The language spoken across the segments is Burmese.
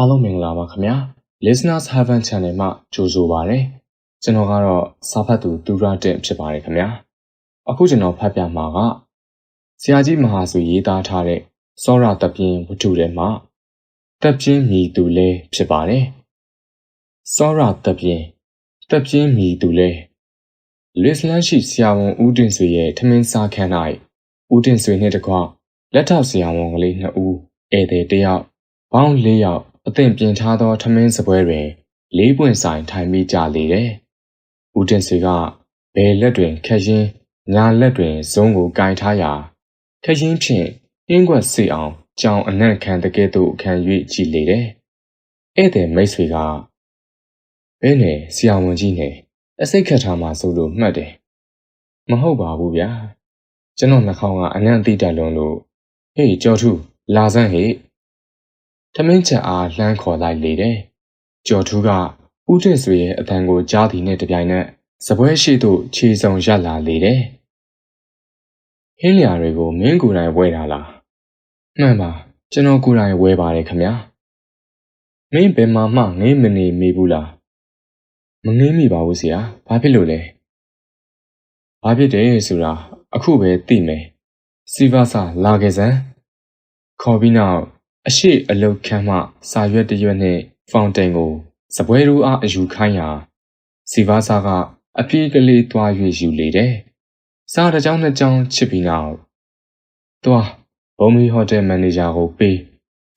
အားလုံးမင်္ဂလာပါခင်ဗျာ Listeners Heaven Channel မှာကြိုဆိုပါရစေကျွန်တော်ကတော့စာဖတ်သူသူရတဲ့ဖြစ်ပါတယ်ခင်ဗျာအခုကျွန်တော်ဖတ်ပြမှာကဆရာကြီးမဟာဆွေရေးသားထားတဲ့စောရတပြင်းဝတ္ထုထဲမှာတပ်ပြင်းမြည်သူလဲဖြစ်ပါတယ်စောရတပြင်းတပ်ပြင်းမြည်သူလဲလစ်လန်ရှိဆရာဝန်ဦးတင်ဆွေရဲ့ထမင်းစားခန်း၌ဦးတင်ဆွေနဲ့တကွလက်ထောက်ဆရာဝန်ကလေးနှစ်ဦးဧည့်သည်တစ်ယောက်ပေါင်း၄ယောက် အသင့်ပြင်ထားသောထမင်းစပွဲတွင် လေးပွင့်ဆိုင်ထိုင်မိကြလေတယ်။ဦးတင်ဆွေကဘယ်လက်တွင်ခက်ရင်ညာလက်တွင်ဇုံးကိုကင်ထားရာခက်ရင်ဖြင့်အင်းကွက်စေအောင်ကြောင်အနံ့ခံတကဲ့သို့ခံ၍ကြည်လေတယ်။ဧည့်သည်မိတ်ဆွေကဘဲနဲ့ဆရာဝန်ကြီးနဲ့အစိတ်ခတ်ထားမှဆိုလို့မှတ်တယ်။မဟုတ်ပါဘူးဗျာ။ကျွန်တော်နှာခေါင်းကအနံ့တိတက်လွန်လို့ဟေးကြော်ထုလာစမ်းဟေ့ ထမင်းချက်အားလှမ်းခေါ်လိုက်လေတယ်။ကျော်ထူးကဦးတင်ဆွေရဲ့အတန်ကိုကြားသည်နဲ့တပြိုင်နက်စပွဲရှိသို့ခြေစုံရပ်လာလေတယ်။ဟင်းလျာတွေကိုမင်းကိုယ်တိုင်ဝဲတာလား။မှန်ပါကျွန်တော်ကိုယ်တိုင်ဝဲပါတယ်ခမညာ။မင်းဘယ်မှာမှငင်းမနေမိဘူးလား။မငင်းမိပါဘူးဆရာ။ဘာဖြစ်လို့လဲ။ဘာဖြစ်တယ်ဆိုတာအခုပဲသိမယ်။စီဗာစာလာခဲ့စမ်းခေါ်ပြီးနောက် အရှိအလုတ်ခမ်းမှစာရွက်တရွက်နှင့်ဖောင်တိန်ကိုစပွဲရူအားအယူခိုင်းရာစီဗာစာကအပြေးကလေးသွား၍ယူလေတယ်။စားတစ်ကြောင်းနှစ်ကြောင်းချစ်ပြီးနောက်သွားဘုံမီဟိုတယ်မန်နေဂျာကိုပေး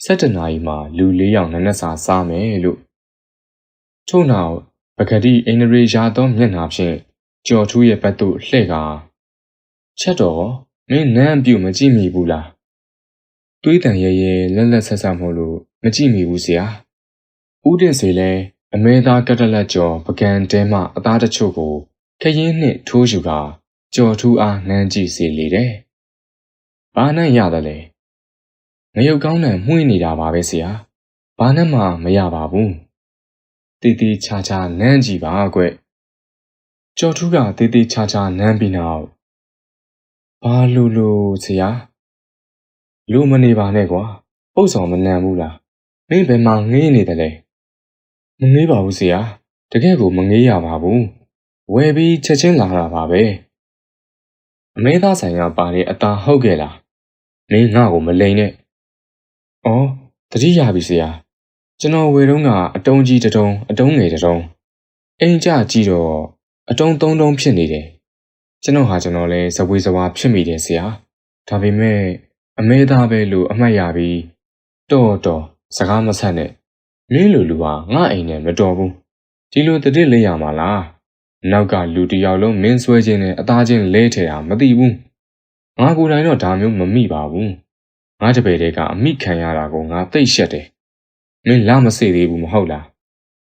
7နာရီမှလူ၄ယောက်နနက်စာစားမယ်လို့ထို့နောက်ပကတိအင်ဒရီရာသောမျက်နှာဖြင့်ကြော်ထူးရဲ့ဘက်သို့လှည့်ကာချက်တော်မင်းနန်းပြုတ်မကြည့်မိဘူးလား တွေးတန်ရဲရဲလက်လက်ဆက်ဆက်မို့လို့မကြည့်မိဘူးဆရာဦးတင်စေလဲအမဲသားကတလက်ကျော်ပကံတဲမှအသားတချို့ကိုခရင်နှင့်ထိုးယူကကြော်ထူးအားနှမ်းကြည့်စေလေတယ်။ဘာနဲ့ရတယ်လဲ။ငရုတ်ကောင်းနဲ့မှုန့်နေတာပါပဲဆရာ။ဘာနဲ့မှမရပါဘူး။တီတီချာချာနမ်းကြည့်ပါကွ။ကြော်ထူးကတီတီချာချာနမ်းပြီးနောက်ဘာလို့လို့ဆရာ။ လူမနေပါနဲ့ကွာပုတ်ဆောင်မနံဘူးလားမင်းဘယ်မှာငေးနေတယ်လဲမငေးပါဘူးဆရာတကယ်ကိုမငေးရပါဘူးဝယ်ပြီးချက်ချင်းလာတာပါပဲအမဲသားဆိုင်ကပါတဲ့အตาဟုတ်ခဲ့လားမင်းငါ့ကိုမလိန်နဲ့ဩတတိယပြီဆရာကျွန်တော်ဝယ်တော့ကအတုံးကြီးတတုံးအတုံးငယ်တတုံးအိမ်ကြကြည့်တော့အတုံးသုံးတုံးဖြစ်နေတယ်ကျွန်တော်ဟာကျွန်တော်လဲဇဝေဇဝါဖြစ်မိတယ်ဆရာဒါပေမဲ့ အမဲသားပဲလို့အမှတ်ရပြီးတော်တော်စကားမဆက်နဲ့မင်းလူလူဟာငါအိမ်နဲ့မတော်ဘူးဒီလိုတတိလေးရမှာလားနောက်ကလူတယောက်လုံးမင်းဆွဲခြင်းနဲ့အသားချင်းလဲထဲတာမသိဘူးငါကိုယ်တိုင်တော့ဒါမျိုးမမိပါဘူးငါတပည့်တွေကအမိခံရတာကိုငါသိရှက်တယ်မင်းလာမစေသေးဘူးမဟုတ်လား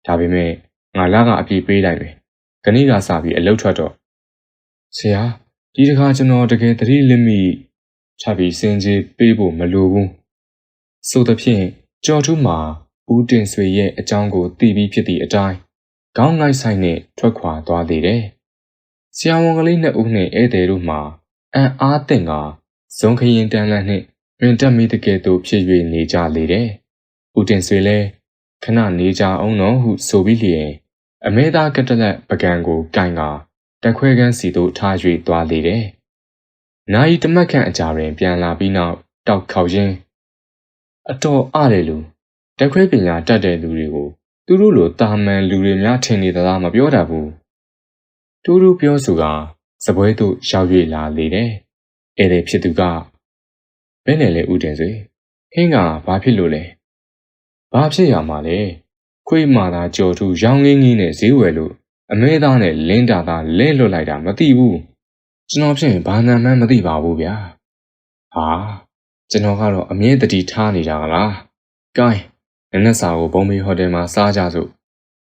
ဒါပေမဲ့ငါလာကအပြေးပေးလိုက်မယ်ခဏကစပြီးအလုတ်ထွက်တော့ဆရာဒီတခါကျွန်တော်တကယ်တတိလင့်မိ ချပြီးစင်ကြီးပေးဖို့မလိုဘူးဆိုသဖြင့်ကြော်ထူးမှာဦးတင်ဆွေရဲ့အကြောင်းကိုသိပြီးဖြစ်သည့်အတိုင်းခေါင်းလိုက်ဆိုင်နဲ့ထွက်ခွာသွားသေးတယ်ဆရာဝန်ကလေးနှစ်ဦးနဲ့ဧည့်သည်တို့မှာအံ့အားသင့်ကဇုံခရင်တန်းလန်းနှင့်မြင်တက်မိတကယ်သို့ဖြစ်၍နေကြလေတယ်ဦးတင်ဆွေလည်းခဏနေကြအောင်တော့ဟုဆိုပြီးလျင်အမဲသားကတလက်ပကံကိုကင်ကတက်ခွဲကန်းစီသို့ထား၍သွားလေတယ် နာယီတမက်ခန့်အကြာတွင် ပြန်လာပြီးနောက်တောက်ခေါက်ရင်းအတော်အားတယ်လူတက်ခွဲပညာတတ်တဲ့လူတွေကိုသူတို့လိုတာမန်လူတွေများထင်နေသလားမပြောတတ်ဘူးတူတူပြောဆိုကစပွဲသို့ရောက်၍လာလေတယ်ဧည့်သည်ဖြစ်သူကဘယ်နဲ့လဲဦးတင်စေဟင်းကဘာဖြစ်လို့လဲဘာဖြစ်ရမှာလဲခွေးမာသာကြော်ထူရောင်းငင်းငင်းနဲ့ဈေးဝယ်လို့အမဲသားနဲ့လင်းတာသားလဲလွတ်လိုက်တာမသိဘူး ကျွန်တော်ဖြင့်ဘာနာမှန်းမသိပါဘူးဗျာဟာကျွန်တော်ကတော့အမြဲတတိထားနေတာကလားကိုင်းနနက်စာကိုဘုံမေဟိုတယ်မှာစားကြစို့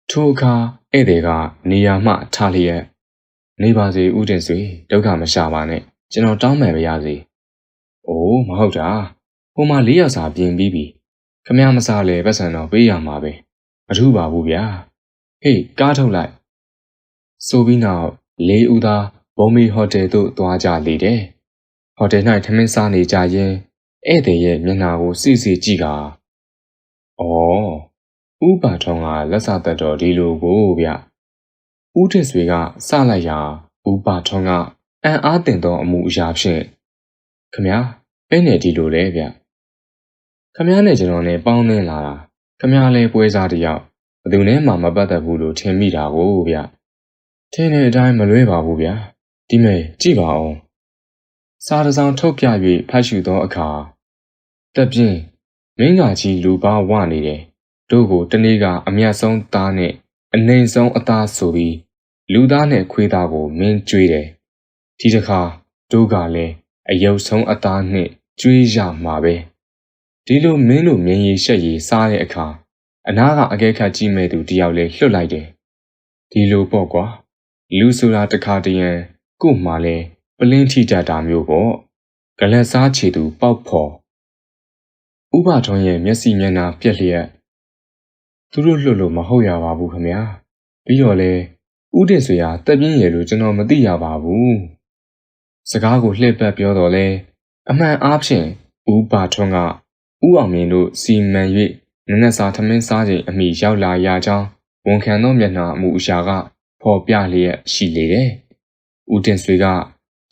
ထိုအခါဧည့်သည်ကနေရာမှထားလျက်နေပါစေဦးတင်ဆွေဒုက္ခမရှာပါနဲ့ကျွန်တော်တောင်းပန်ပါရစေ။အိုးမဟုတ်တာ။ဟိုမှာလေးယောက်စာပြင်ပြီးပြီ။ခမရမစားလေပတ်စံတော့ပေးရမှာပဲ။မထူးပါဘူးဗျာ။ဟေးကားထုတ်လိုက်။ဆိုပြီးနောက်လေးဦးသား ဘုံမီဟိုတယ်သို့သွားကြလေတယ်။ဟိုတယ်၌ထမင်းစားနေကြရင်ဧည့်သည်ရဲ့မျက်နှာကိုစိစိကြည့်ကအော်ဥပါထုံးကလက်စသက်တော်ဒီလိုကိုဗျဥထင်ဆွေကစလိုက်ရာဥပါထုံးကအံ့အားတင်သောအမှုအရာဖြင့်ခမည်းပဲနဲ့ဒီလိုလေဗျခမည်းနဲ့ကျွန်တော်နဲ့ပေါင်းနေလာတာခမည်းလည်းပွဲစားတယောက်ဘယ်သူနဲ့မှမပတ်သက်ဘူးလို့ထင်မိတာကိုဗျထင်တဲ့အတိုင်းမလွဲပါဘူးဗျ ဒီမဲ့ကြည့်ပါဦးစာတစောင်ထုတ်ပြ၍ဖတ်ရှုသောအခါတက်ပြင်းမင်းကကြီးလူပါဝနေတယ်တို့ကိုတနေ့ကအမျက်ဆုံးသားနဲ့အနှိမ်ဆုံးအသားဆိုပြီးလူသားနဲ့ခွေးသားကိုမင်းကျွေးတယ်ဒီတစ်ခါတို့ကလည်းအယုတ်ဆုံးအသားနဲ့ကျွေးရမှာပဲဒီလိုမင်းတို့မြင်ရည်ရှက်ရည်စားတဲ့အခါအနာကအကဲခတ်ကြည့်မဲ့သူတယောက်လဲလွတ်လိုက်တယ်ဒီလိုပေါ့ကွာလူဆိုတာတခါတရံ ကို့မှာလဲပလင်းထိကြတာမျိုးပေါ့ဂလက်စားချေသူပေါက်ဖော်ဥပထွန်းရဲ့မျက်စိမျက်နှာပြက်လျက်သူတို့လွတ်လို့မဟုတ်ရပါဘူးခမညာပြီးတော့လဲဥတင်ဆွေဟာတက်ပြင်းရယ်လို့ကျွန်တော်မသိရပါဘူးစကားကိုလှည့်ပတ်ပြောတော့လဲအမှန်အားဖြင့်ဥပါထွန်းကဥအောင်မြင်တို့စီမံ၍နနက်စာထမင်းစားချိန်အမိရောက်လာရကြောင်းဝန်ခံသောမျက်နှာအမှုအရာကဖော်ပြလျက်ရှိလေတယ်။ ဦးတင်ဆွေက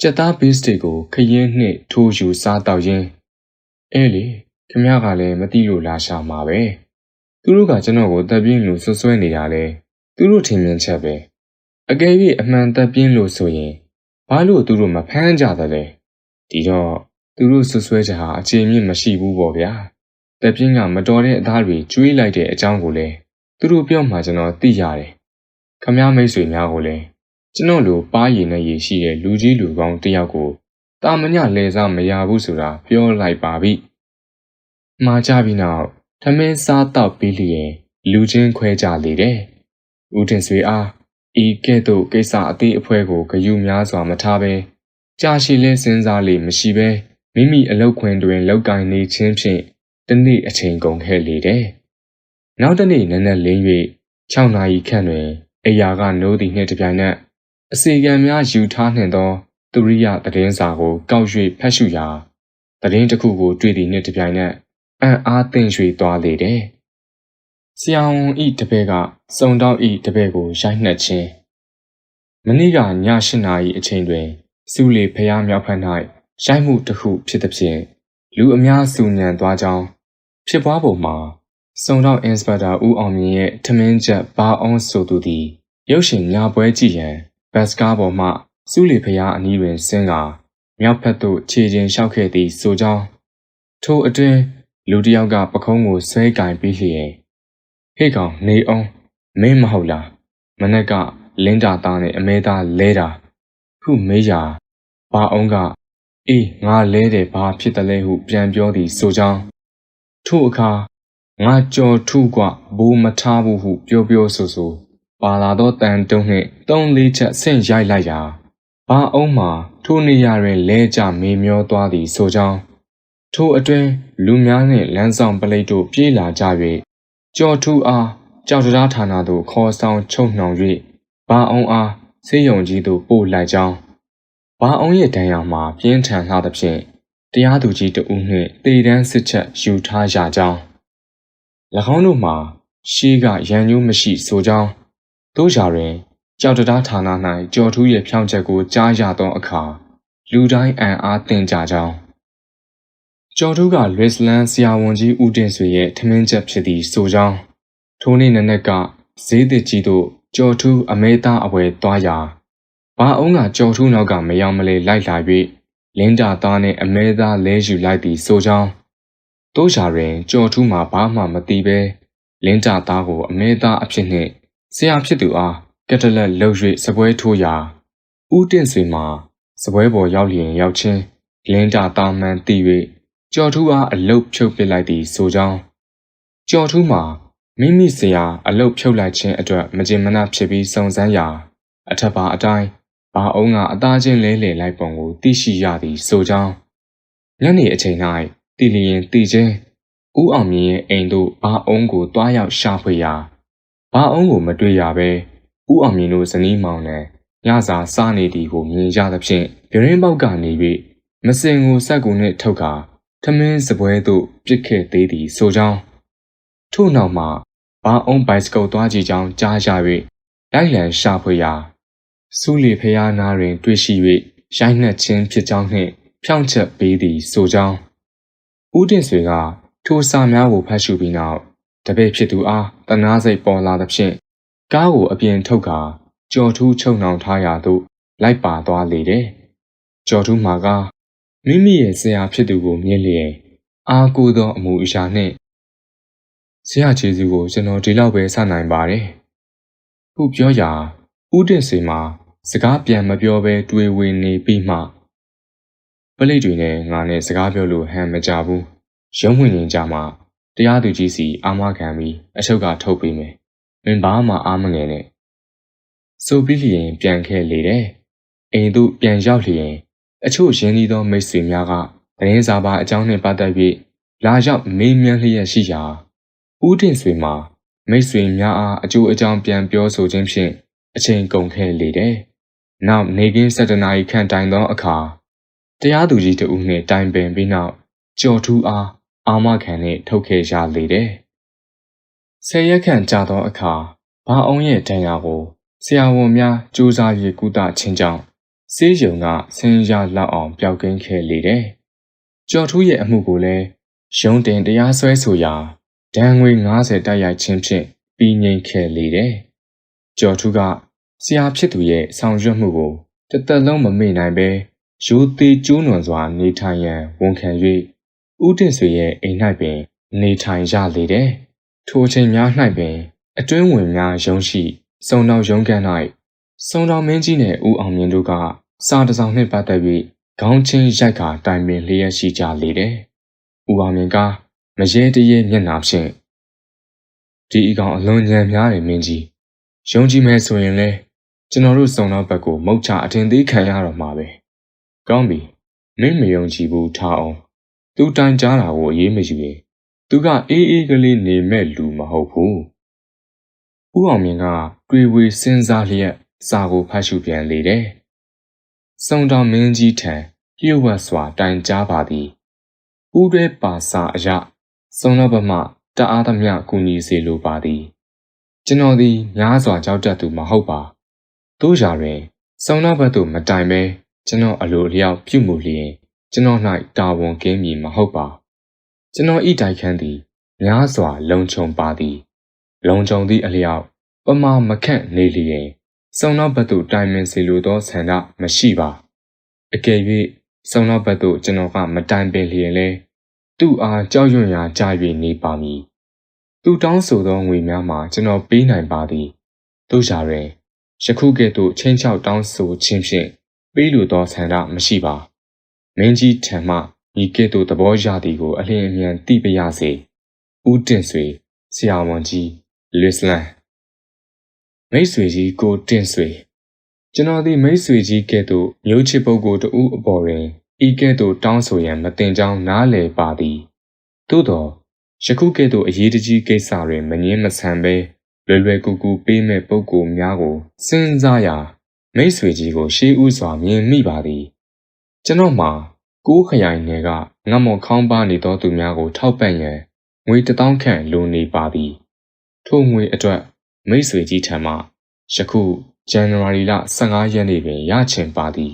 ကြက်သားဘေးစတစ်ကိုခရင်နှင့်ထိုးယူစားတော့ရင်းအဲလေခမရကလည်းမသိလို့လာရှာမှာပဲ။သူတို့ကကျွန်တော်ကိုတပ်ပြင်းလို့ဆွဆွဲနေတာလေသူတို့ထင်မြင်ချက်ပဲ။အကယ်၍အမှန်တပ်ပြင်းလို့ဆိုရင်ဘာလို့သူတို့မဖမ်းကြသလဲ။ဒီတော့သူတို့ဆွဆွဲချက်ဟာအခြေမြင့်မရှိဘူးပေါ့ဗျာ။တပ်ပြင်းကမတော်တဲ့အသားတွေကျွေးလိုက်တဲ့အကြောင်းကိုလည်းသူတို့ပြောမှကျွန်တော်သိရတယ်။ခမည်းမိတ်ဆွေများကိုလည်း ကျွန်တော်လိုပါးရည်နဲ့ရည်ရှိတဲ့လူကြီးလူကောင်းတယောက်ကိုတာမညလဲစားမရဘူးဆိုတာပြောလိုက်ပါပြီ။မှားကြပြီးနောက်ထမင်းစားတော့ပြီးလျင်လူချင်းခွဲကြလေတယ်။ဦးတင်ဆွေအားဤကဲ့သို့ကိစ္စအသေးအဖွဲကိုဂယုများစွာမထားဘဲကြာရှည်လဲစဉ်းစားလေမရှိဘဲမိမိအလောက်ခွင်တွင်လောက်ကင်နေခြင်းဖြင့်တနေ့အချိန်ကုန်ခဲ့လေတယ်။နောက်တနေ့နနက်လင်း၍6နာရီခန့်တွင်အရာကနိုးသည့်နှင့်တပြိုင်နက် အစီကံများယူထားနှင့်သောသူရိယသတင်းစာကိုကောက်၍ဖတ်ရှုရာသတင်းတစ်ခုကိုတွေ့သည့်နှင့်တပြိုင်နက်အံ့အားသင့်၍သွားလေတယ်။ဆရာဝန်ဤတပည့်ကစုံတော့ဤတပည့်ကိုရိုက်နှက်ခြင်းမနေ့ကည၈နာရီအချိန်တွင်စူလီဖျားမြောက်ဖက်၌ရိုက်မှုတစ်ခုဖြစ်သည်ဖြင့်လူအများစုညံသွားကြောင်းဖြစ်ပွားပုံမှာစုံတော့အင်စပက်တာဦးအောင်မြင့်ရဲ့ထမင်းချက်ဘာအောင်ဆိုသူသည်ရုပ်ရှင်ညာပွဲကြည့်ရန် ဘတ်စကားပေါ်မှစူးလီဖျားအနီးတွင်ဆင်းကာမြောက်ဖက်သို့ခြေချင်းလျှောက်ခဲ့သည်ဆိုကြောင်းထိုအတွင်းလူတစ်ယောက်ကပခုံးကိုဆွဲကင်ပြီးလျင်ဟေ့ကောင်နေအောင်မင်းမဟုတ်လားမနေ့ကလင်းတာသားနဲ့အမဲသားလဲတာခုမေးရာဘာအောင်ကအေးငါလဲတယ်ဘာဖြစ်တယ်လဲဟုပြန်ပြောသည်ဆိုကြောင်းထို့အခါငါကြော်ထုကဘိုးမထားဘူးဟုပြောပြောဆိုဆို ပါလာသောတန်တုံးနှင့်သုံးလေးချက်ဆင့်ရိုက်လိုက်ရာဘာအုံးမှာထိုနေရာတွင်လဲကျမေမျောသွားသည်ဆိုကြောင်းထိုအတွင်းလူများနှင့်လမ်းဆောင်ပလိတ်တို့ပြေးလာကြ၍ကြော်ထူအားကြောက်တရားဌာနသို့ခေါ်ဆောင်ချုပ်နှောင်၍ဘာအုံးအားဆေးရုံကြီးသို့ပို့လိုက်ကြောင်းဘာအုံးရဲ့တန်ရာမှာပြင်းထန်လာသဖြင့်တရားသူကြီးတဦးနှင့်တေတန်းစစ်ချက်ယူထားရကြောင်း၎င်းတို့မှာရှေးကရန်ညိုးမရှိဆိုကြောင်း တို့ရာတွင်ကြောက်တရားဌာန၌ကြော်ထူးရဲ့ဖြောင်းချက်ကိုကြားရသောအခါလူတိုင်းအံ့အားသင့်ကြကြောင်းကျော်ထူးကလွစ်လန်ဆရာဝန်ကြီးဦးတင်ဆွေရဲ့ထမင်းချက်ဖြစ်သည့်ဆိုကြောင်းထိုနေ့နနက်ကဈေးသစ်ကြီးသို့ကျော်ထူးအမဲသားအဝယ်သွားရာဘာအုံးကကျော်ထူးနောက်ကမယောင်မလဲလိုက်လာ၍လင်းတာသားနှင့်အမဲသားလဲယူလိုက်သည်ဆိုကြောင်းတို့ရာတွင်ကျော်ထူးမှာဘာမှမသိဘဲလင်းတာသားကိုအမဲသားအဖြစ်နှင့် ဆရာဖြစ်သူအားကက်တလက်လှုပ်၍စပွဲထိုးရာဦးတင့်ဆွေမှာစပွဲပေါ်ရောက်လျင်ရောက်ချင်းလင်းတာတာမှန်သိ၍ကြော်ထူးအားအလုတ်ဖြုတ်ပစ်လိုက်သည်ဆိုကြောင်းကြော်ထူးမှာမိမိဆရာအလုတ်ဖြုတ်လိုက်ခြင်းအတွက်မကြေမနပ်ဖြစ်ပြီးစုံစမ်းရာအထက်ပါအတိုင်းဘာအုံးကအသားချင်းလဲလှယ်လိုက်ပုံကိုသိရှိရသည်ဆိုကြောင်းညနေအချိန်၌တည်လျင်တည်ခြင်းဦးအောင်မြင့်ရဲ့အိမ်သို့ဘာအုံးကိုတွားရောက်ရှာဖွေရာ ဘာအုံးကိုမတွေ့ရဘဲဦးအောင်မြင့်တို့ဇနီးမောင်နှံညစာစားနေသည်ကိုမြင်ရသဖြင့်ပြရင်းပေါက်ကနေ၍မစင်ကိုစက်ကူနှင့်ထုတ်ကာထမင်းစပွဲသို့ပြစ်ခဲ့သေးသည်ဆိုကြောင်းထို့နောက်မှဘာအုံးဘိုက်စကုတ်သွားကြည့်ကြောင်းကြားရ၍လိုက်လံရှာဖွေရာစူးလီဖျားနာတွင် တွေ့ရှိ၍ရိုက်နှက်ခြင်းဖြစ်ကြောင်းနှင့် ဖြောင့်ချက်ပေးသည်ဆိုကြောင်းဦးတင်ဆွေကထိုစာများကိုဖတ်ရှုပြီးနောက် တပည့်ဖြစ်သူအားတနာစိတ်ပေါ်လာသဖြင့်ကားကိုအပြင်ထုတ်ကာကြော်ထူးချုံနှောင်ထားရာသို့လိုက်ပါသွားလေတယ်။ကြော်ထူးမှာကမိမိရဲ့ဆရာဖြစ်သူကိုမြင်လျင်အားကိုးသောအမှုအရာနှင့်ဆရာကျေးဇူးကိုကျွန်တော်ဒီလောက်ပဲစနိုင်ပါတယ်။ခုပြောရာဦးတင်စေမှာစကားပြန်မပြောဘဲတွေးဝေနေပြီးမှပလိတ်တွေနဲ့ငါနဲ့စကားပြောလို့ဟန်မကြဘူး။ရုံးဝင်ရင်ကြမှာ တရားသူကြီးစီအာမခံပြီးအချုပ်ကထုတ်ပေးမယ်။မင်းဘာမှအာမငယ်နဲ့ဆိုပြီးလျင်ပြန်ခဲ့လေတယ်။အိမ်သို့ပြန်ရောက်လျင်အချို့ရင်းနှီးသောမိတ်ဆွေများကသတင်းစာပါအကြောင်းနှင့်ပတ်သက်၍လာရောက်မေးမြန်းလျက်ရှိရာဦးတင်ဆွေမှာမိတ်ဆွေများအားအကျိုးအကြောင်းပြန်ပြောဆိုခြင်းဖြင့်အချိန်ကုန်ခဲ့လေတယ်။နောက်နေကင်း၁၇နာရီခန့်တိုင်သောအခါတရားသူကြီးတဦးနှင့်တိုင်ပင်ပြီးနောက်ကြော်ထူးအား အာမခံနှင့်ထုတ်ခဲ့ရလေတယ်။ဆယ်ရက်ခန့်ကြာသောအခါဘာအောင်ရဲ့တန်ရာကိုဆရာဝန်များစူးစမ်း၍ကုသခြင်းကြောင့်ဆေးရုံကဆင်းရလောက်အောင်ပျောက်ကင်းခဲ့လေတယ်။ကျော်ထူးရဲ့အမှုကိုလည်းရုံးတင်တရားစွဲဆိုရာဒဏ်ငွေ90တိုက်ရိုက်ခြင်းဖြင့်ပြီးငြိမ်ခဲ့လေတယ်။ကျော်ထူးကဆရာဖြစ်သူရဲ့ဆောင်ရွက်မှုကိုတသက်လုံးမမေ့နိုင်ပဲရိုးသေးကျိုးနွံစွာနေထိုင်ရန်ဝန်ခံ၍ ဦးတင်ဆွေရဲ့အိမ်၌ပင် နေထိုင်ရလေတယ်။ထိုချိန်များ၌ပင် အတွင်းဝင်များရုံးရှိစုံတော်ရုံးခန်း၌စုံတော်မင်းကြီးနှင့်ဦးအောင်မြင့်တို့ကစာတစောင်နှင့်ပတ်သက်၍ခေါင်းချင်းရိုက်ကာတိုင်ပင်လျက်ရှိကြလေတယ်။ဦးအောင်မြင့်ကမရဲတရဲမျက်နှာဖြင့်ဒီအကောင်အလွန်ညံများတယ်မင်းကြီးယုံကြည်မယ်ဆိုရင်လဲကျွန်တော်တို့စုံတော်ဘက်ကိုမုတ်ချအထင်သေးခံရတော့မှာပဲ။ကောင်းပြီမင်းမယုံကြည်ဘူးထားအောင် သူတိုင်ကြားတာကိုအေးမယူရင်သူကအေးအေးကလေးနေမဲ့လူမဟုတ်ဘူး။ဦးအောင်မြင့်ကတွေးဝေစဉ်းစားလျက်စာကိုဖတ်ရှုပြန်လေတယ်။စုံတော်မင်းကြီးထံလျှို့ဝှက်စွာတိုင်ကြားပါသည်။ဦးရဲပါစာအရစုံတော်ဘမှတအားသမျှကူညီစေလိုပါသည်။ကျွန်တော်သည်များစွာကြောက်တတ်သူမဟုတ်ပါ။တို့ရာတွင်စုံတော်ဘက်သို့မတိုင်ပဲကျွန်တော်အလိုအလျောက်ပြုမှုလျင် ကျွန်တော်၌တာဝန်ကင်းမည်မဟုတ်ပါ။ကျွန်တော်ဤတိုက်ခန်းသည်များစွာလုံခြုံပါသည်။လုံခြုံသည့်အလျောက်ပမာမခန့်နေလျင်စုံနောက်ဘက်သို့တိုင်ပင်စီလိုသောဆန္ဒမရှိပါအကယ်၍စုံနောက်ဘက်သို့ကျွန်တော်ကမတိုင်ပင်လျင်လဲသူ့အားကြောက်ရွံ့ရာကြာ၍နေပါမည်သူတောင်းဆိုသောငွေများမှာကျွန်တော်ပေးနိုင်ပါသည်တို့ရာတွင်ယခုကဲ့သို့ချင်းချောက်တောင်းဆိုခြင်းဖြင့်ပေးလိုသောဆန္ဒမရှိပါ မင်းကြီးထံမှဤကဲ့သို့သဘောရသည်ကို အလင်းအမြန်သိပါရစေဦးတင်ဆွေဆရာဝန်ကြီးလစ်လန်မိတ်ဆွေကြီးကိုတင့်ဆွေကျွန်တော်သည်မိတ်ဆွေကြီးကဲ့သို့မျိုးချစ်ပုဂ္ဂိုလ်တဦးအပေါ်တွင်ဤကဲ့သို့တောင်းဆိုရန်မတင်ကြောင်းနားလည်ပါသည်သို့သောယခုကဲ့သို့အရေးတကြီးကိစ္စတွင်မငင်းမဆန်ပဲလွယ်လွယ်ကူကူပေးမဲ့ပုဂ္ဂိုလ်များကိုစဉ်းစားရာမိတ်ဆွေကြီးကိုရှေးဥစွာမြင်မိပါသည် ကျွန်တော်မှာကိုးခရိုင်နယ်ကငတ်မော်ခေါင်းပါနေသောသူများကို ထောက်ပံ့ရန်ငွေတစ်သောင်းခန့်လိုနေပါသည်ထို့ငွေအတွက်မိတ်ဆွေကြီးထံမှယခုဇန်နဝါရီလ15ရက်နေ့တွင်ရချင်ပါသည်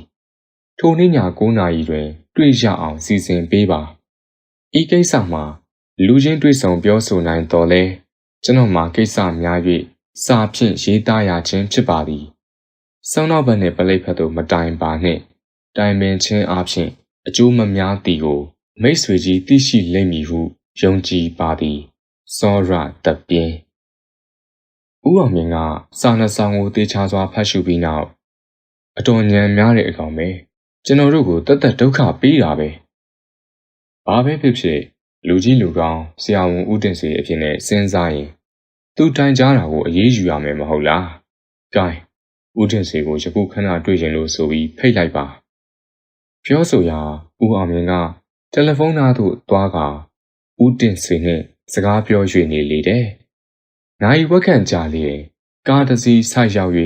ထိုနေ့ည9နာရီတွင် တွေ့ရအောင်စီစဉ်ပေးပါဤကိစ္စမှာလူချင်းတွေ့ဆုံပြောဆိုနိုင်တော်လဲကျွန်တော်မှာကိစ္စများ၍စာဖြင့်ရေးသားရခြင်းဖြစ်ပါသည်ဆောင်းနောက်ဘက်နှင့်ပလိတ်ဖက်သို့မတိုင်ပါနှင့် တိုင်ပင်ခြင်းအပြင်အကျိုးမများသည်ကိုမိတ်ဆွေကြီးသိရှိလိမ့်မည်ဟုယုံကြည်ပါသည်စောရတပြင်းဦးအောင်မြင့်ကစာနှစ်ဆောင်ကိုတေချာစွာဖတ်ရှုပြီးနောက်အတော်ညံများတဲ့အကောင်ပဲကျွန်တော်တို့ကိုတသက်ဒုက္ခပေးတာပဲဘာပဲဖြစ်ဖြစ်လူကြီးလူကောင်းဆရာဝန်ဦးတင်စီအဖြစ်နဲ့စဉ်းစားရင်သူတိုင်ကြားတာကိုအေးအေးယူရမယ်မဟုတ်လား။ gain ဦးတင်စီကိုယခုခဏတွေ့ရင်လို့ဆိုပြီးဖိတ်လိုက်ပါ ပြောဆိုရာဦးအောင်မြင့်ကတယ်လီဖုန်းသားသို့သွားကာဦးတင်စီနှင့်စကားပြော၍နေလေတယ်နိုင်ဝက်ခန့်ကြာလျင်ကားတစ်စီးဆိုက်ရောက်၍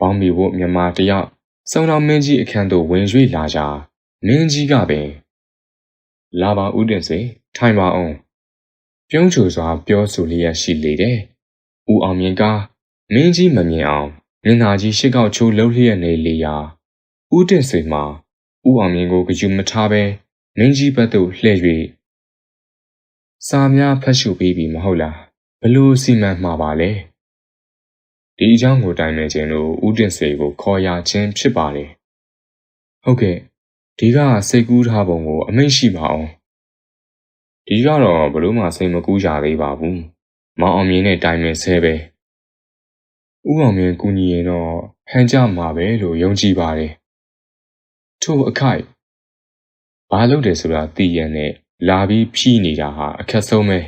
ဘောင်းမီဝတ်မြမတယောက်စုံတော်မင်းကြီးအခန်းသို့ဝင်၍လာကြမင်းကြီးကပင်လာပါဦးတင်စေထိုင်ပါအောင်ပြုံးချူစွာပြောဆိုလျက်ရှိလေတယ်ဦးအောင်မြင့်ကမင်းကြီးမမြင်အောင်မျက်နှာကြီးရှစ်ကောက်ချိုးလှုပ်လျက်နေလေရာဦးတင်ဆွေမှာ ဦးအောင်မြင့်ကိုကြွမထားပဲမင်းကြီးဘက်သို့လှည့်၍စာများဖတ်ရှုပေးပြီမဟုတ်လားဘလို့စီမံမှာပါလဲဒီအကြောင်းကိုတိုင်ပင်ခြင်းလို့ဦးတင်ဆွေကိုခေါ်ရခြင်းဖြစ်ပါတယ်ဟုတ်ကဲ့ဒီကစိတ်ကူးထားပုံကိုအမိန့်ရှိပါအောင်ဒီကတော့ဘလို့မှစိတ်မကူးကြသေးပါဘူးမောင်အောင်မြင်နဲ့တိုင်ပင်ဆဲပဲဦးအောင်မြင်ကူညီရင်တော့ဟန်ကြမှာပဲလို့ယုံကြည်ပါတယ် ထို့အခိုက်ဘာလုပ်တယ်ဆိုတာသိရနဲ့လာပြီးဖြီးနေတာဟာအခက်ဆုံးပဲ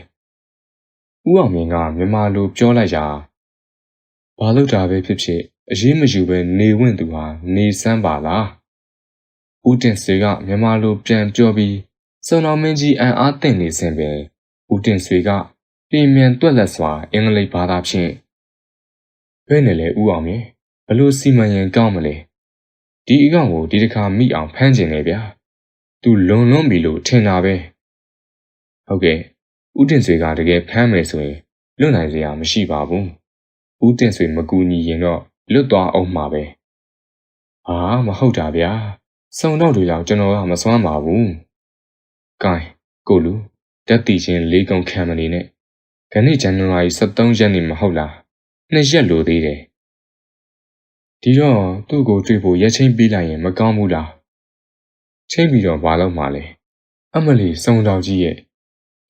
ဦးအောင်မြင်ကမြန်မာလိုပြောလိုက်ရာဘာလုပ်တာပဲဖြစ်ဖြစ်အရေးမယူပဲနေဝင့်သူဟာနေစမ်းပါလားဦးတင်ဆွေကမြန်မာလိုပြန်ပြောပြီးစုံတော်မင်းကြီးအံအားသင့်နေစဉ်ပင်ဦးတင်ဆွေကပြင်မြန်တွက်လက်စွာအင်္ဂလိပ်ဘာသာဖြင့်ဘယ်နဲ့လဲဦးအောင်မြင်ဘလို့စီမံရင်ကောင်းမလဲ ဒီအကောင်ကိုဒီတစ်ခါမိအောင်ဖမ်းကျင်နေဗျာသူလွန်လွန်ပြီလို့ထင်တာပဲဟုတ်ကဲ့ဦးတင်ဆွေကတကယ်ဖမ်းမယ်ဆိုရင်လွတ်နိုင်စရာမရှိပါဘူးဦးတင်ဆွေမကူညီရင်တော့လွတ်သွားအောင်မှာပဲဟာမဟုတ်တာဗျာစုံတော့တွေလောက်ကျွန်တော်ကမစွမ်းပါဘူးကဲကိုလူတက်တီချင်းလေးကုံခံမနေနဲ့ခဏိဇန်နဝါရီ23ရက်နေ့မဟုတ်လားနှစ်ရက်လိုသေးတယ် ဒီတော့သူ့ကိုတွေ့ဖို့ရက်ချင်းပေးလိုက်ရင်မကောင်းဘူးလားချိန်ပြီးတော့ဘာလုပ်မှာလဲအမလီစုံတော်ကြီးရဲ့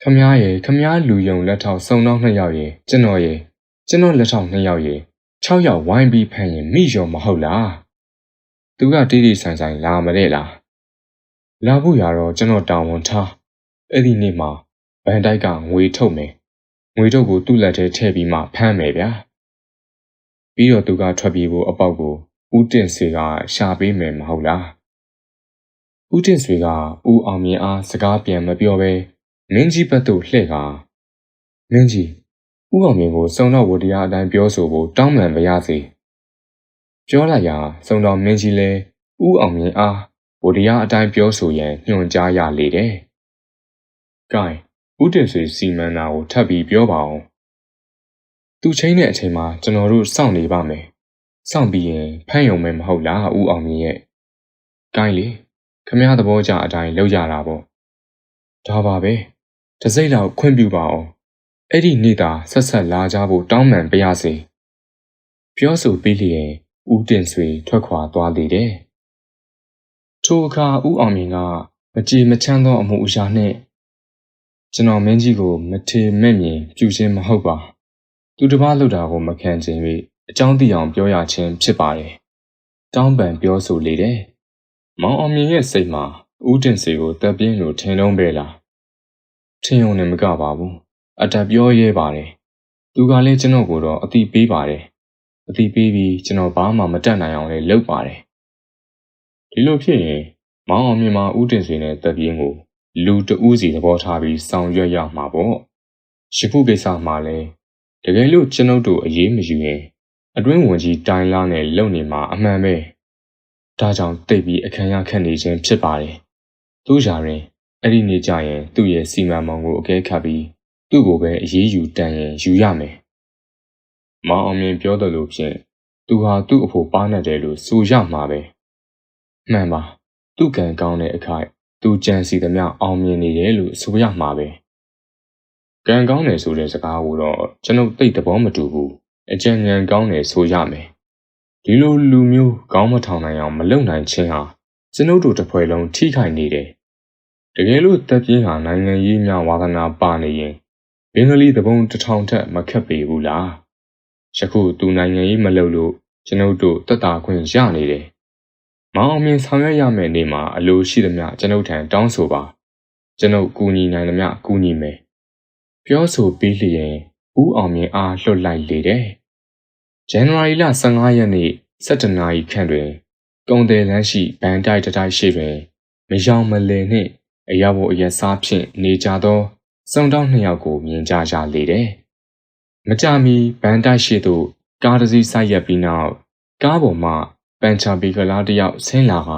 ခမားရဲ့ခမားလူယုံလက်ထောက်စုံတော့နှစ်ယောက်ရဲ့ကျွန်တော်ရဲ့ကျွန်တော်လက်ထောက်နှစ်ယောက်ရဲ့6ယောက်ဝိုင်းပြီးဖမ်းရင်မိရောမဟုတ်လားသူကတိတိဆိုင်ဆိုင်လာမတဲ့လားလာဖို့ရတော့ကျွန်တော်တောင်းဝန်ထားအဲ့ဒီနေ့မှာဗန်တိုက်ကငွေထုတ်မယ်ငွေထုတ်ကိုသူ့လက်ထဲထည့်ပြီးမှဖမ်းမယ်ဗျာ ပြီးတော့သူကထွက်ပြေးဖို့အပေါက်ကိုဦးတင့်ဆွေကရှာပေးမယ်မဟုတ်လားဦးတင့်ဆွေကဦးအောင်မြင်အားစကားပြန်မပြောဘဲမင်းကြီးဘက်သို့လှည့်ကာမင်းကြီးဦးအောင်မြင်ကိုစုံတော့ဝတရားအတိုင်းပြောဆိုဖို့တောင်းပန်ပါရစေပြောလိုက်ရာစုံတော်မင်းကြီးလည်းဦးအောင်မြင်အားဝတရားအတိုင်းပြောဆိုရန်ညွှန်ကြားရလေတယ်။ကဲဦးတင်ဆွေစီမံတာကိုထပ်ပြီးပြောပါအောင် သူချင်းတဲ့အချိန်မှာကျွန်တော်တို့စောင့်နေပါမယ်။စောင့်ပြီးရင်ဖမ်းယုံမယ်မဟုတ်လားဦးအောင်မြင့်ရဲ့။ကိုင်းလေခမည်းသဘောကြအတိုင်းလောက်ရတာပေါ့။ဒါပါပဲ။တစိမ့်လောက်ခွင့်ပြုပါအောင်။အဲ့ဒီနေ့သာဆက်ဆက်လာကြဖို့တောင်းပန်ပါရစေ။ပြောဆိုပြီးလျင်ဦးတင်ဆွေထွက်ခွာသွားလေတယ်။ထိုအခါဦးအောင်မြင့်ကမကြည်မချမ်းသောအမှုအရာနှင့်ကျွန်တော်မင်းကြီးကိုမထေမဲ့မြင်ပြုခြင်းမဟုတ်ပါ သူတစ်ပါးလှုပ်တာကိုမခံချင်၍အကြောင်းသိအောင်ပြောရခြင်းဖြစ်ပါတယ်။တောင်းပန်ပြောဆိုလေတယ်။မောင်အောင်မြင်ရဲ့စိတ်မှာဦးတင်စီကိုတပ်ပြင်းလို့ထင်လုံးပဲလား။ထင်ုံနဲ့မကပါဘူး။အတပြောရဲပါတယ်။သူကလည်းကျွန်တော်ကိုတော့အတိပေးပါတယ်။အတိပေးပြီးကျွန်တော်ဘာမှမတတ်နိုင်အောင်လည်းလုပ်ပါတယ်။ဒီလိုဖြစ်ရင်မောင်အောင်မြင်မှာဦးတင်စီနဲ့တပ်ပြင်းကိုလူတဦးစီသဘောထားပြီးဆောင်ရွက်ရမှာပေါ့။ရှိဖို့ကိစ္စမှာလည်း တကယ်လို့ကျွန်ုပ်တို့အရေးမယူရင်အတွင်းဝင်ကြီးတိုင်းလာနဲ့လုံနေမှာအမှန်ပဲဒါကြောင့်တိတ်ပြီးအခမ်းရခက်နေခြင်းဖြစ်ပါတယ်သူ့ယာရင်အဲ့ဒီနေ့ကျရင်သူ့ရဲ့စီမံမုံကိုအကဲခတ်ပြီးသူ့ကိုပဲအရေးယူတန်ရင်ယူရမယ်မောင်အောင်မြင်ပြောတယ်လို့ဖြင့်သူဟာသူ့အဖို့ပါနေတယ်လို့ဆိုရမှာပဲမှန်ပါသူ့ကံကောင်းတဲ့အခိုက်သူကြံစီသမျှအောင်မြင်နေတယ်လို့ဆိုရမှာပဲ ကံကောင်းတယ်ဆိုတဲ့စကားကိုတော့ကျွန်ုပ်သိသဘောမတူဘူးအကြံဉာဏ်ကောင်းတယ်ဆိုရမယ်ဒီလိုလူမျိုးကောင်းမထောင်နိုင်အောင်မလုပ်နိုင်ခြင်းဟာကျွန်ုပ်တို့တစ်ဖွဲ့လုံးထိခိုက်နေတယ်တကယ်လို့တပ်ပြင်းဟာနိုင်ငံရေးများဝါသနာပါနေရင်ဘင်္ဂလီသဘုံတစ်ထောင်ထက်မခက်ပေဘူးလားယခုသူနိုင်ငံရေးမလုပ်လို့ကျွန်ုပ်တို့တက်တာခွင့်ရနေတယ်မောင်အောင်မြင်ဆောင်ရွက်ရမယ့်နေ့မှာအလိုရှိသမျှကျွန်ုပ်ထံတောင်းဆိုပါကျွန်ုပ်ကူညီနိုင်သမျှကူညီမယ် ပြောဆိုပြီးလျင်ဦးအောင်မြင်အားလွတ်လိုက်လေတယ်။ဇန်နဝါရီလ15ရက်နေ့17နာရီခန့်တွင်ကုံတယ်လမ်းရှိဘန်တိုက်တတိုက်ရှိတွင်မယောင်မလင်နှင့်အရာဘအရစားဖြင့်နေကြသောစုံတောင်းနှစ်ယောက်ကိုမြင်ကြကြလေတယ်။မကြမီဘန်တိုက်ရှိသို့ကားတစ်စီးဆိုက်ရက်ပြီးနောက်ကားပေါ်မှပန်ချာဘီကလာတယောက်ဆင်းလာက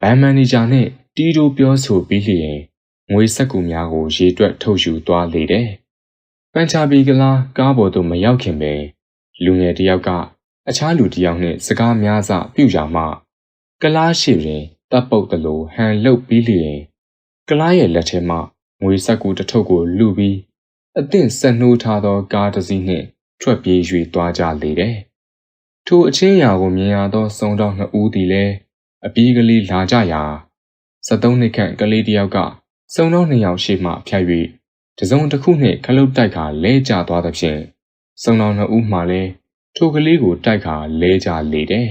ဘန်မန်နေဂျာနှင့်တီးတိုးပြောဆိုပြီးလျင် ငွေစက်ကူများကိုရေတွက်ထုတ်ယူသွားလေတယ်ပန်ချာပီကလားကားပေါ်သို့မရောက်ခင်ပင်လူငယ်တစ်ယောက်ကအခြားလူတစ်ယောက်နှင့်စကားများစွာပြုကြမှကလားရှိတွင်တပ်ပုတ်တလို့ဟန်လုတ်ပြီးလျင်ကလားရဲ့လက်ထဲမှငွေဆက်ကူတစ်ထုပ်ကိုလူပြီးအသင့်ဆက်နှိုးထားသောကားတစ်စီးနှင့်ထွက်ပြေး၍သွားကြလေတယ်။ထိုအချင်းရာကိုမြင်ရသောစုံတော်နှစ်ဦးသည်လည်းအပီးကလေးလာကြရာ73နှစ်ခန့်ကလေးတစ်ယောက်က စုံတော်နှစ်ယောက်ရှိမှဖြတ်၍တစုံတစ်ခုနှင့်ခလုတ်တိုက်ခါလဲကျသွားသဖြင့်စုံတော်နှစ်ဦးမှလည်းထိုကလေးကိုတိုက်ခါလဲကျလေတယ်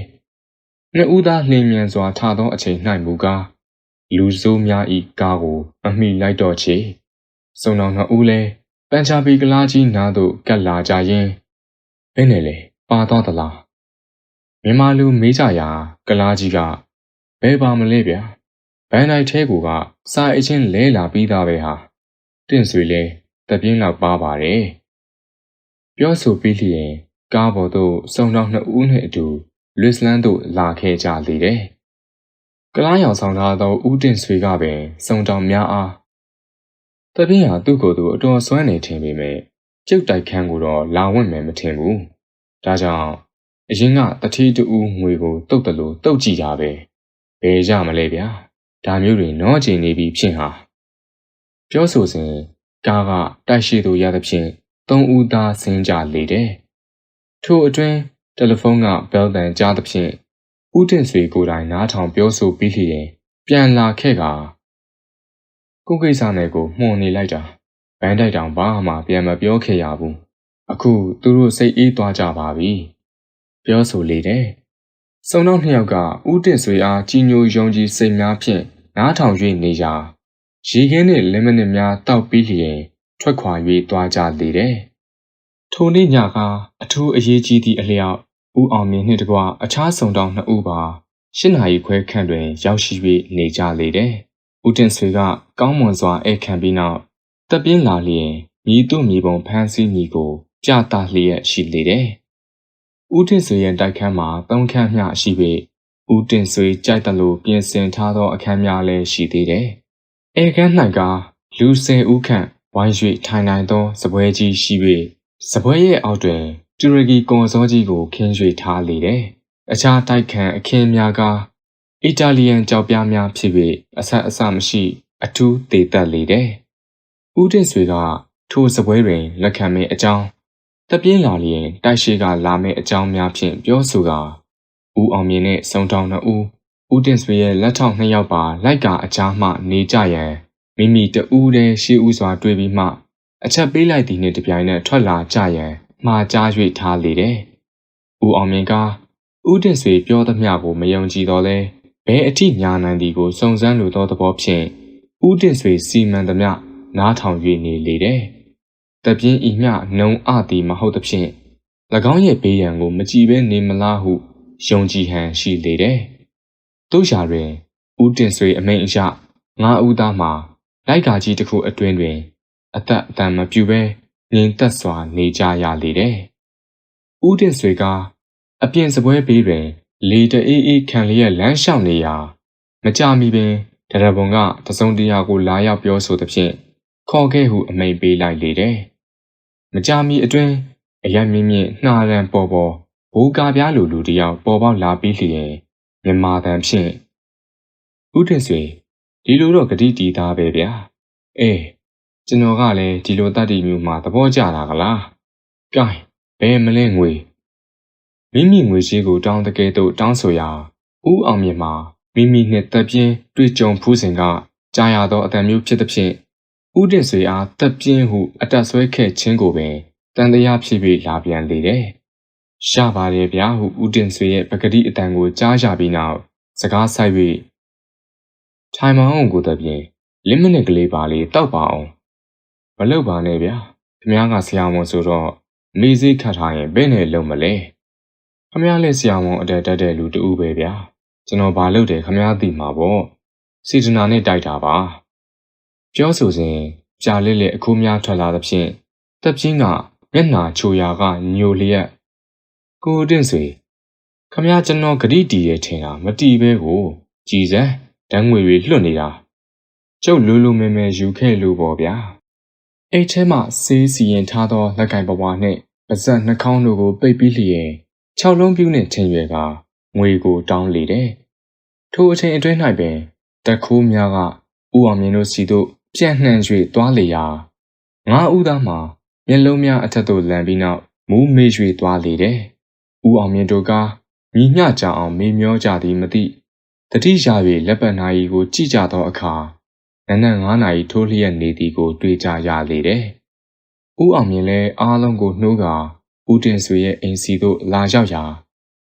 ။နှစ်ဦးသားလျင်မြန်စွာထသောအချိန်၌မူကားလူဆိုးများဤကားကိုအမိလိုက်တော့ချေစုံတော်နှစ်ဦးလည်းပန်ချာပီကလားကြီးနားသို့ကပ်လာကြရင်ဘယ်နဲ့လဲပါတော့သလားမြန်မာလူမေးကြရာကလားကြီးကဘယ်ပါမလဲဗျာ ဘန်နိုင်ထဲကူကစာအချင်းလဲလာပြီးသားပဲဟာတင့်ဆွေလဲတပြင်းလောက်ပါပါတယ်ပြောဆိုပြီးလျင်ကားပေါ်သို့စုံတော်နှစ်ဦးနှင့်အတူလွစ်လန်းသို့လာခဲ့ကြလေတယ်ကလားရောင်ဆောင်ထားသောဦးတင်ဆွေကပင်စုံတော်များအားတပြင်းဟာသူ့ကိုယ်သူအတော်ဆွမ်းနေထင်ပေမဲ့ကျုပ်တိုက်ခန်းကိုတော့လာဝင့်မယ်မထင်ဘူးဒါကြောင့်အရင်ကတတိတူငွေကိုတုတ်တယ်လို့တုတ်ကြည့်တာပဲဘယ်ကြမလဲဗျာ ဒါမျိုးတွေနောကျင်နေပြီဖြစ်ဟာပြောဆိုစဉ်ကားကတိုက်ရှိသူရသဖြင့်သုံးဦးသားဆင်းကြလေတယ်ထို့အတွင်းတယ်လီဖုန်းကဘဲလ်တန်ကြားသဖြင့်ဦးတင်ဆွေကိုယ်တိုင်နားထောင်ပြောဆိုပြီးလျင်ပြန်လာခဲ့ကကိုကိစ္စနဲ့ကိုမှုန်နေလိုက်တာဘန်းတိုက်တောင်ဘာမှပြန်မပြောခဲ့ရဘူးအခုသူတို့စိတ်အေးသွားကြပါပြီပြောဆိုလေတယ် စုံတော့နှစ်ယောက်ကဦးတင်ဆွေအားကြီးညိုယုံကြည်စိတ်များဖြင့်နားထောင်၍နေရာရေခင်းနှင့်လက်မနစ်များတောက်ပြီးလျင်ထွက်ခွာ၍သွားကြလေတယ်ထိုနေ့ညကအထူးအရေးကြီးသည့်အလျောက်ဦးအောင်မြင့်နှင့်တကွအခြားစုံတောင်နှစ်ဦးပါရှစ်နာရီခွဲခန့်တွင် ရောက်ရှိ၍နေကြလေတယ်ဦးတင်ဆွေကကောင်းမွန်စွာဧခံပြီးနောက်တပ်ပြင်းလာလျင်မြည်သူ့မြည်ပုံဖမ်းဆီးမိကို ပြသလျက်ရှိလေတယ်။ ဦးတင်ဆွေရဲ့တိုက်ခန်းမှာသုံးခန်းမျှရှိပေဦးတင်ဆွေကြိုက်တယ်လို့ပြင်ဆင်ထားသောအခန်းများလည်းရှိသေးတယ်။အဲခန်း၌ကလူဆယ်ဦးခန့်ဝိုင်း၍ထိုင်နိုင်သောစပွဲကြီးရှိ၍စပွဲရဲ့အောက်တွင်တူရကီကွန်စောကြီးကိုခင်း၍ထားလေတယ်။အခြားတိုက်ခန်းအခင်းများကအီတာလီယန်ကြောက်ပြားများဖြစ်၍အဆက်အစမရှိ အထူးတည်တက်လေတယ်။ဦးတင်ဆွေကထိုစပွဲတွင်လက်ခံမင်းအကြောင်း တပြင်းလာလျင်တိုက်ရှိကလာမယ့်အကြောင်းများဖြင့်ပြောဆိုကဦးအောင်မြင့်နှင့်စုံတောင်နှစ်ဦးဦးတင်ဆွေရဲ့လက်ထောက်နှစ်ယောက်ပါလိုက်ကအကြားမှနေကြရန်မိမိတဦးတည်းရှေးဦးစွာတွေ့ပြီးမှအချက်ပေးလိုက်သည်နှင့်တပြိုင်နက်ထွက်လာကြရန်မှားကြား၍ထားလေတယ်။ဦးအောင်မြင့်ကဦးတင်ဆွေပြောသမျှကိုမယုံကြည်တော့လဲဘဲအထိညာနိုင်သည်ကိုစုံစမ်းလိုသောသဘောဖြင့်ဦးတင်ဆွေစီမံသမျှနားထောင်၍နေလေတယ်။ တပြင်းဤမျှနှုံအသည်မဟုတ်သဖြင့်၎င်းရဲ့ဘေးရန်ကို မကြည့်ဘဲနေမလားဟုယုံကြည်ဟန်ရှိလေတယ်။တို့ရှာတွင်ဦးတင်ဆွေအမိန်အရငါးဦးသားမှာလိုက်ကာကြီးတစ်ခုအတွင်းတွင် အသက်အတန်မပြူဘဲငြိမ်သက်စွာနေကြရလေတယ်။ဦးတင်ဆွေကအပြင်စပွဲဘေးတွင် လေတအေးအေးခံလျက်လမ်းလျှောက်နေရာမကြမီပင်တရပုံကတစုံတရာကိုလာရောက်ပြောဆိုသဖြင့်ခေါ်ခဲ့ဟုအမိန်ပေးလိုက်လေတယ်။ မကြမီအတွင်းအယံမြင့်မြင့်နှာရန်ပေါ်ပေါ်ဘိုးကားပြားလူလူတယောက်ပေါ်ပေါက်လာပြီးလျင်မြန်မာတန်ဖြင့်ဥထင်ဆွေဒီလိုတော့ဂတိတီးသားပဲဗျာ။အေးကျွန်တော်ကလည်းဒီလိုတတ်တည်မျိုးမှာသဘောကျတာကလား။ကဲဘယ်မလဲငွေမိမိငွေရှိကိုတောင်းတကယ်တော့တောင်းဆိုရာဦးအောင်မြင့်မှာမိမိနှင့်တပ်ပြင်းတွေ့ကြုံဖူးစဉ်ကကြားရသောအတန်မျိုးဖြစ်သဖြင့် ဦးတင်ဆွေအားတပ်ပြင်းဟုအတက်ဆွဲခဲ့ခြင်းကိုပင်တန်တရားဖြစ်ပြီးလာပြန်လေတယ်။ရပါတယ်ဗျာဟုဦးတင်ဆွေရဲ့ပကတိအတန်ကိုကြားရပြီးနောက်စကားဆိုင်၍ထိုင်မအောင်ကိုတပ်ပြင်းလင်းမနစ်ကလေးပါလေးတောက်ပါအောင်မလုပ်ပါနဲ့ဗျာခမားကဆရာဝန်ဆိုတော့မေးစိခတ်ထားရင်ဘယ်နဲ့လုံမလဲခမားလည်းဆရာဝန်အတက်တက်တဲ့လူတူပဲဗျာကျွန်တော်ဘာလုပ်တယ်ခမားသိမှာပေါ့စီဒနာနဲ့တိုက်တာပါ ပြောဆိုစဉ်ပြာလက်လက်အခုများထွက်လာသဖြင့်တပ်ပြင်းကမျက်နှာချိုရာကညိုလျက်ကိုတင့်ဆွေခမရကျွန်တော်ဂရိတီရဲ့ထင်တာမတီးပဲကိုကြည်စမ်းဓာတ်ငွေတွေလွှတ်နေတာကျုပ်လူလူမဲမဲယူခဲ့လို့ပေါ့ဗျာအိတ်ထဲမှဆေးစီရင်ထားသောလက်ကင်ပပွားနှင့်ပါဇက်နှာခေါင်းတို့ကိုပိတ်ပြီးလျင်၆လုံးပြူးနှင့်ချိန်ရွယ်ကငွေကိုတောင်းလေတယ်။ထိုအချိန်အတွင်း၌ပင်တက်ခိုးများကဥအောင်မြင့်တို့စီတို့ ပြန့်နှံ့၍သွားလေရာငါးဦးသားမှာမျက်လုံးများအထက်သို့လန်ပြီးနောက်မူးမေ့၍သွားလေတယ်။ဥအောင်မြင့်တို့ကမိမျှကြအောင်မေမျောကြသည်မသိတတိယ၍လက်ပတ်နာရီကိုကြည့်ကြသောအခါနနက်9နာရီထိုးလျက်နေသည်ကို တွေ့ကြရလေတယ်။ဦးအောင်မြင့်လည်းအားလုံးကိုနှိုးကာဦးတင်ဆွေရဲ့အိမ်စီသို့လာရောက်ရာ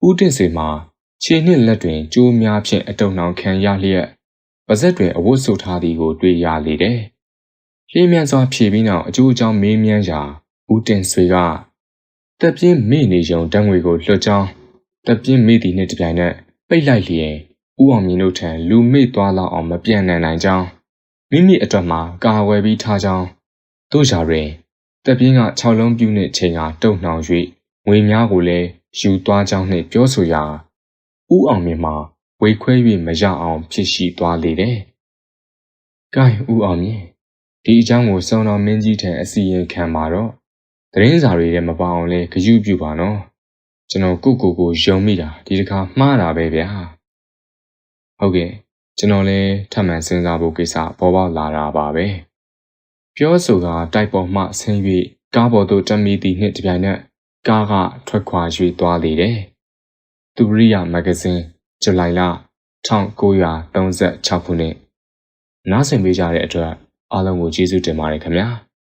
ဦးတင်ဆွေမှာခြေနှင့်လက်တွင်ကြိုးများဖြင့်အတုံနှောင်ခံရလျက် ပါဇက်တွင်အဝတ်ဆုပ်ထားသည်ကိုတွေ့ရလေတယ်။လျှင်းမြန်စွာဖြေပြီးနောက်အကျိုးအကြောင်းမေးမြန်းရာဦးတင်ဆွေကတက်ပြင်းမိနေရုံတန်းငွေကိုလွှတ်ကြောင်းတက်ပြင်းမိသည်နှင့်တပြိုင်နက်ပိတ်လိုက်လျင်ဦးအောင်မြင့်တို့ထံလူမေ့သွားလောက်အောင်မပြန့်နိုင်နိုင်ကြောင်းမိမိအတွက်မှာကာဝယ်ပြီးထားကြောင်းတို့ကြတွင်တက်ပြင်းက6လုံးပြူးနှင့်ချိန်ဟာတုံနှောင်၍ငွေများကိုလည်းယူသွားကြောင်းနှင့်ပြောဆိုရာဦးအောင်မြင့်မှာ ဝေခွဲ၍မရအောင်ဖြစ်ရှိသွားလေတယ်။ကဲဦးအောင်မြင့်ဒီအကြောင်းကိုစုံတော်မင်းကြီးထံအစီရင်ခံပါတော့သတင်းစာတွေထဲမပါအောင်လဲဂရုပြုပါနော်ကျွန်တော်ကိုကိုကိုယုံမိတာဒီတစ်ခါမှားတာပဲဗျာဟုတ်ကဲ့ကျွန်တော်လည်းထပ်မံစဉ်းစားဖို့ကိစ္စပေါ်ပေါက်လာတာပါပဲပြောဆိုကတိုက်ပေါ်မှဆင်း၍ကားပေါ်သို့တက်မိသည့်နှင့်တပြိုင်နက်ကားကထွက်ခွာ၍သွားလေတယ်သူရိယမဂ္ဂဇင်း ဇူလိုင်လ1936ခုနှစ်နားဆင်ပေးကြတဲ့အတွက်အားလုံးကိုကျေးဇူးတင်ပါတယ်ခင်ဗျာ။